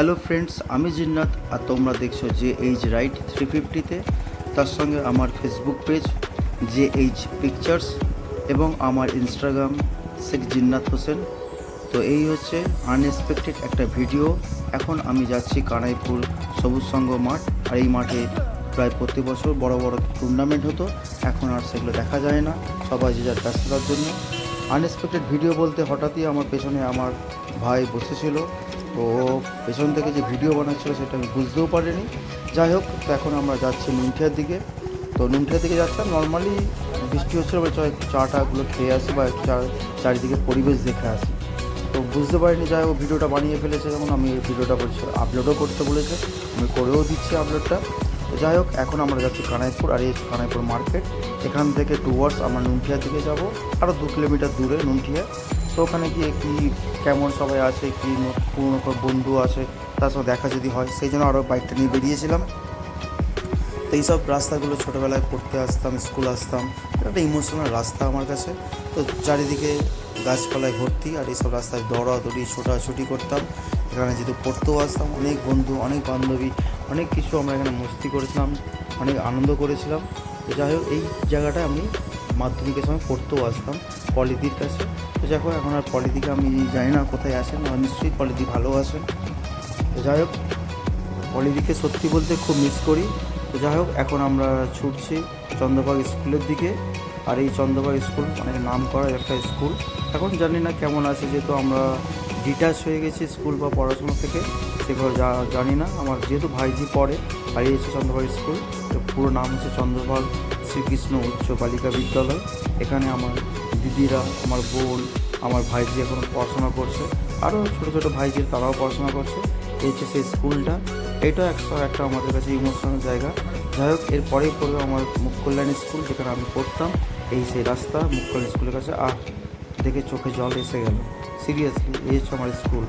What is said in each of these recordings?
Hello friends আমি জিন্নাত আর তোমরা দেখছ যে এইচ রাইট থ্রি ফিফটিতে তার সঙ্গে আমার ফেসবুক পেজ যে এইচ পিকচার্স এবং আমার ইনস্টাগ্রাম শেখ জিন্নাত হোসেন। তো এই হচ্ছে আনএক্সপেক্টেড একটা ভিডিও এখন আমি যাচ্ছি কানাইপুর সবুজ সংঘ মাঠ। আর এই মাঠে প্রায় প্রতি বছর বড় বড় টুর্নামেন্ট হতো। এখন আর সেগুলো দেখা যায় না। সবাই যে যার ব্যস্ততার জন্য। আনএক্সপেক্টেড ভিডিও বলতে হঠাৎই আমার পেছনে আমার ভাই বসেছিল। তো পেছন থেকে যে ভিডিও বানাচ্ছিল সেটা আমি বুঝতেও পারিনি। যাই হোক, তো এখন আমরা যাচ্ছি নুনঠিয়ার দিকে। তো নুনঠিয়ার দিকে যাচ্ছিলাম নর্মালি বৃষ্টি হচ্ছিল বা চা- চাটাগুলো খেয়ে আসি বা চারিদিকে পরিবেশ দেখে আসি। তো বুঝতে পারিনি, যাই হোক ভিডিওটা বানিয়ে ফেলেছে যখন আমি ভিডিওটা বলছি আপলোডও করতে বলেছে। আমি করেও দিচ্ছি আপলোডটা যাই হোক, এখন আমরা যাচ্ছি কানাইপুর, আর এই কানাইপুর মার্কেট। এখান থেকে টুয়ার্স আমরা নুনঠিয়ার দিকে যাব আরও দু কিলোমিটার দূরে নুনঠিয়া। তো ওখানে গিয়ে কী, কেমন সবাই আছে, কী পুরনো কোনো বন্ধু আছে, তার সঙ্গে দেখা যদি হয়, সেই জন্য আরও বাইকটা নিয়ে বেরিয়েছিলাম। তো এইসব রাস্তাগুলো ছোটোবেলায় পড়তে আসতাম, স্কুল আসতাম, একটা ইমোশনাল রাস্তা আমার কাছে। তো চারিদিকে গাছপালায় ভর্তি, আর এইসব রাস্তায় দৌড়াদৌড়ি, ছোটাছুটি করতাম। এখানে যেহেতু পড়তেও আসতাম, অনেক বন্ধু, অনেক বান্ধবী, অনেক কিছু আমরা এখানে মস্তি করেছিলাম, অনেক আনন্দ করেছিলাম। তো যাই হোক, এই জায়গাটায় আমি মাধ্যমিকের সময় পড়তেও আসতাম পলিদির কাছে। তো যাই হোক, এখন আর পলিদিকে আমি জানি না কোথায় আসেন আর নিশ্চয়ই পলিদি ভালো আছেন। তো যাই হোক, পলিদিকে সত্যি বলতে খুব মিস করি। তো যাই হোক, এখন আমরা ছুটছি চন্দ্রবাগ স্কুলের দিকে। আর এই চন্দ্রবাগ স্কুল অনেক নাম করা একটা স্কুল। এখন জানি না কেমন আছে, যেহেতু আমরা ডিটাচ হয়ে গেছি স্কুল বা পড়াশোনা থেকে সেগুলো জানি না। আমার যেহেতু ভাইজি পড়ে এই হচ্ছে চন্দ্রবাগ স্কুল, তো পুরো নাম হচ্ছে চন্দ্রবাগ শ্রীকৃষ্ণ উচ্চ বালিকা বিদ্যালয়। এখানে আমার দিদিরা, আমার বোন, আমার ভাইজি এখন পড়াশোনা করছে। আরও ছোটো ছোটো ভাইজির তারাও পড়াশোনা করছে। এই হচ্ছে সেই স্কুলটা। এটা একশো একটা আমাদের কাছে ইমোশনাল জায়গা। যাই হোক এরপরেই পড়বে আমার মুখ কল্যাণ স্কুল, যেখানে আমি পড়তাম। এই সেই রাস্তা মুখ কল্যাণ স্কুলের কাছে। আর দেখে চোখে জল এসে গেল। সিরিয়াসলি এই হচ্ছে আমার স্কুল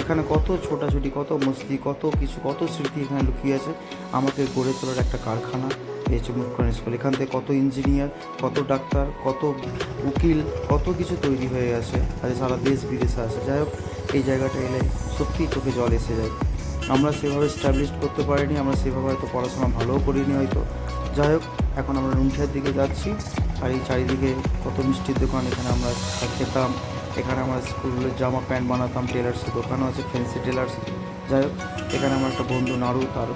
এখানে কত ছোটাছুটি, কত মস্তি, কত কিছু, কত স্মৃতি এখানে লুকিয়ে আছে। আমাকে গড়ে তোলার একটা কারখানা, এই হচ্ছে মুখ স্কুল এখান থেকে কত ইঞ্জিনিয়ার কত ডাক্তার, কত উকিল, কত কিছু তৈরি হয়ে গেছে আর সারা দেশ বিদেশে আছে। যাই হোক, এই জায়গাটা এলে সত্যিই চোখে জল এসে যায়। আমরা সেভাবে স্ট্যাবলিশ করতে পারিনি, আমরা সেভাবে হয়তো পড়াশোনা ভালোও করিনি হয়তো। যাই হোক, এখন আমরা নুনঠিয়ার দিকে যাচ্ছি। আর এই চারিদিকে কত মিষ্টির দোকান এখানে আমরা খেতাম। এখানে আমরা স্কুলের জামা প্যান্ট বানাতাম টেলার্সের দোকানও আছে ফ্যান্সি টেলার্স যাই হোক, এখানে আমার একটা বন্ধু নাড়ু তার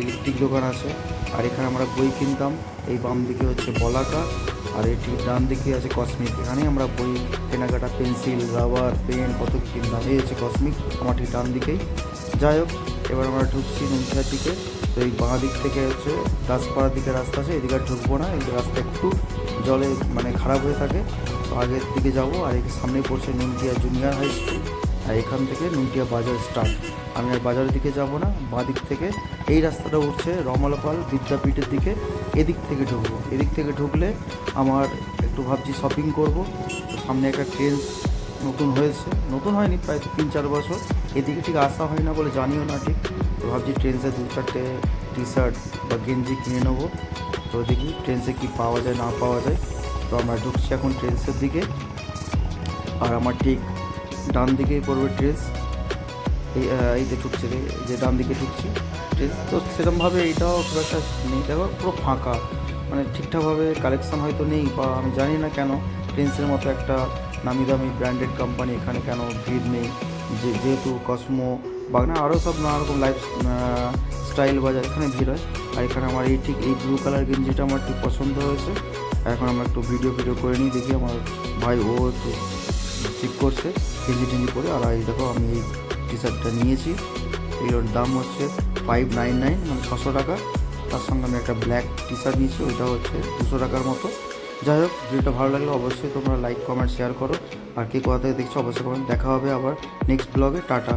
ইলেকট্রিক দোকান আছে। আর এখানে আমরা বই কিনতাম, এই বাম দিকে হচ্ছে বলাকা আর এটি ডান দিকে আছে কসমিক এখানেই আমরা বই, কেনাকাটা, পেন্সিল, রাবার, পেন, কত কি কিনতাম, এই হচ্ছে কসমিক আমার ঠিক ডান দিকেই। যাই হোক, এবার আমরা ঢুকছি নুনখিয়ার দিকে। তো এই বাঁ দিক থেকে হচ্ছে দাসপাড়ার দিকে রাস্তা আছে, এদিকে আর ঢুকবো না, এই রাস্তা একটু জলে মানে খারাপ হয়ে থাকে। আগের দিকে যাব, আর এর সামনেই পড়ছে নুনটিয়া জুনিয়র হাই স্কুল আর এখান থেকে নুনটিয়া বাজার স্টার্ট আমি আর বাজারের দিকে যাব না বাঁ দিক থেকে। এই রাস্তাটা উঠছে রমালাপাল বিদ্যাপীঠের দিকে, এদিক থেকে ঢুকবো। এদিক থেকে ঢুকলে আমার একটু ভাবছি শপিং করব। তো সামনে একটা ট্রেন নতুন হয়েছে। নতুন হয়নি, প্রায় তিন চার বছর। এদিকে ঠিক আসা হয় না বলে জানিও না ঠিক। তো ভাবছি ট্রেন্সে দু চারটে টি শার্ট বা গেঞ্জি কিনে নেব। তো দেখি ট্রেন্সে কী পাওয়া যায়, না পাওয়া যায়। তো আমরা ঢুকছি এখন ট্রেন্সের দিকে। আর আমার ঠিক ডান দিকেই পড়বে ড্রেস এই এই যে ঢুকছে যে ডান দিকে ঢুকছি ড্রেস তো সেরকমভাবে এইটাও খুব একটা নেই। দেখো, পুরো ফাঁকা। মানে ঠিকঠাকভাবে কালেকশন হয়তো নেই বা আমি জানি না কেন। ট্রেন্সের মতো একটা নামি দামি ব্র্যান্ডেড কোম্পানি এখানে কেন ভিড় নেই? যে, যেহেতু কসমো বা না, আরও সব নানা রকম লাইফ স্টাইল বাজার এখানে ভিড় হয়। আর এখানে আমার এই ঠিক এই ব্লু কালার গেঞ্জিটা আমার ঠিক পছন্দ হয়েছে। এখন আমরা একটু ভিডিও ভিডিও করে নিই, দেখি আমার ভাই ও একটু চেক করছে গেঞ্জি টেঞ্জি করে। আর এই দেখো, আমি এই টি শার্টটা নিয়েছি। এগুলোর দাম হচ্ছে ফাইভ নাইন নাইন মানে ছশো টাকা। তার সঙ্গে আমি একটা ব্ল্যাক টি শার্ট নিয়েছি, ওইটা হচ্ছে দুশো টাকার মতো। যাই হোক, ভিডিওটা ভালো লাগলে অবশ্যই তোমরা লাইক কমেন্ট শেয়ার করো। আর কে কোথা থেকে দেখছ, অবশ্যই কমেন্ট দেখা হবে আবার নেক্সট ব্লগে টাটা।